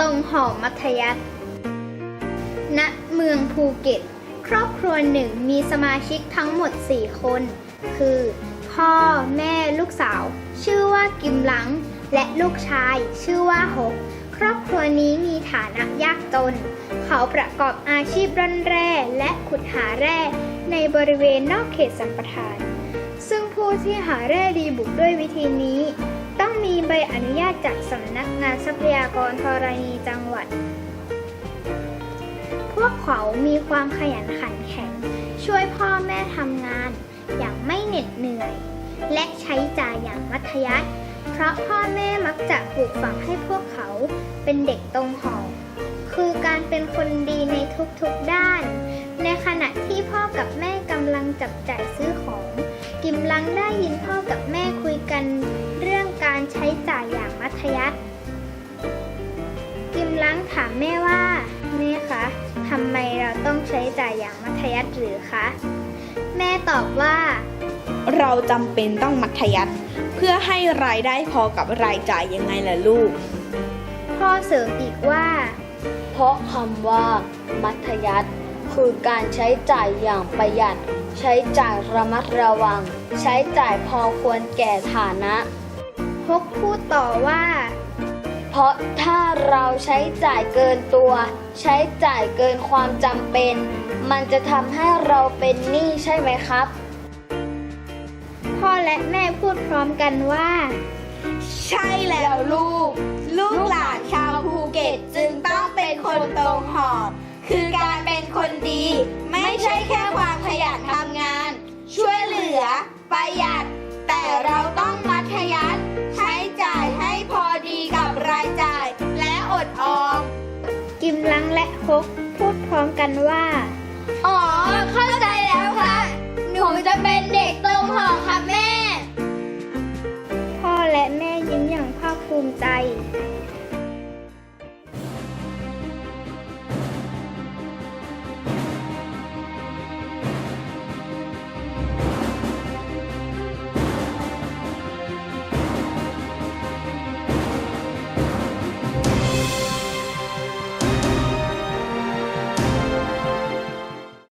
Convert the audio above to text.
ตรงหอมัธยัสถ์ณเมืองภูเก็ต ครอบครัวหนึ่งมีสมาชิกทั้งหมด 4 คน คือ พ่อแม่ลูกสาว ชื่อว่ากิมหลัง และลูกชายชื่อว่าหก ครอบครัวนี้มีฐานะยากจน เขาประกอบอาชีพร่อนแร่และขุดหาแร่ในบริเวณนอกเขตสัมปทาน ซึ่งผู้ที่หาแร่ดีบุกด้วยวิธีนี้ ต้องมีใบอนุญาตจากากรธรณีจังหวัด พวกเขามีความขยันขันแข็ง ช่วยพ่อแม่ทำงาน อย่างไม่เหน็ดเหนื่อย และใช้จ่ายอย่างมัธยัสถ์เพราะพ่อแม่มักจะปลูกฝังให้พวกเขาเป็นเด็กตรงหอคือการเป็นคนดีในทุกๆด้าน ในขณะที่พ่อกับแม่กำลังจับจ่ายซื้อของ กิมลังได้ยินพ่อกับแม่คุยกัน เรื่องการใช้จ่ายอย่างมัธยัส ถ์กิมลังถามแม่ว่าแม่คะทำไมเราต้องใช้จ่ายอย่างมัธยัสถ์หรือคะ แม่ตอบว่า เราจำเป็นต้องมัธยัติเพื่อให้รายได้พอกับรายจ่ายยังไงล่ะลูก พ่อเสริมอีกว่า เพราะคำว่า มัธยัติคือการใช้จ่ายอย่างประหยัด ใช้จ่ายระมัดระวัง ใช้จ่ายพอควรแก่ฐานะพกพูดต่อว่า เพราะถ้าเราใช้จ่ายเกินตัว ใช้จ่ายเกินความจำเป็น มันจะทำให้เราเป็นหนี้ใช่ไหมครับ พ่อและแม่พูดพร้อมกันว่า ใช่แล้วลูก ลูกหลานชาวภูเก็ตจึงต้องเป็นคนตรงหอบ คือการเป็นคนดี ไม่ใช่แค่ความขยันทำ พกพูดพร้อมกันว่า อ๋อ เข้าใจแล้วค่ะ หนูจะเป็นเด็กตรงหอค่ะแม่ พ่อและแม่ยิ้มอย่างภาคภูมิใจ